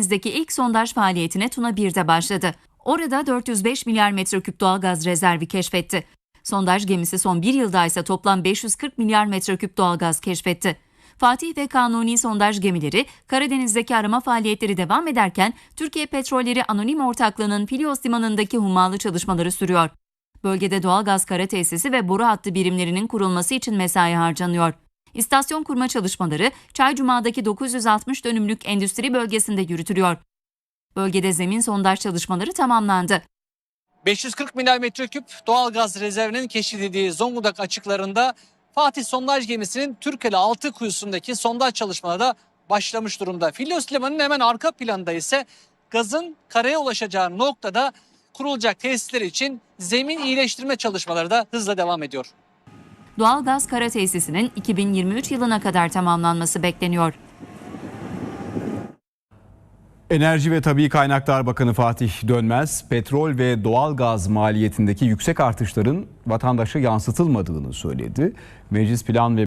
Karadeniz'deki ilk sondaj faaliyetine Tuna 1'de başladı. Orada 405 milyar metreküp doğalgaz rezervi keşfetti. Sondaj gemisi son bir yılda ise toplam 540 milyar metreküp doğalgaz keşfetti. Fatih ve Kanuni sondaj gemileri Karadeniz'deki arama faaliyetleri devam ederken Türkiye Petrolleri Anonim Ortaklığı'nın Filios Limanı'ndaki hummalı çalışmaları sürüyor. Bölgede doğalgaz kara tesisi ve boru hattı birimlerinin kurulması için mesai harcanıyor. İstasyon kurma çalışmaları Çaycuma'daki 960 dönümlük endüstri bölgesinde yürütülüyor. Bölgede zemin sondaj çalışmaları tamamlandı. 540 milyar metreküp doğal gaz rezervinin keşfedildiği Zonguldak açıklarında Fatih sondaj gemisinin Türkeli altı kuyusundaki sondaj çalışmaları da başlamış durumda. Filyos Limanı'nın hemen arka planında ise gazın karaya ulaşacağı noktada kurulacak tesisler için zemin iyileştirme çalışmaları da hızla devam ediyor. Doğalgaz kara tesisinin 2023 yılına kadar tamamlanması bekleniyor. Enerji ve Tabii Kaynaklar Bakanı Fatih Dönmez, petrol ve doğal gaz maliyetindeki yüksek artışların vatandaşa yansıtılmadığını söyledi. Meclis Plan ve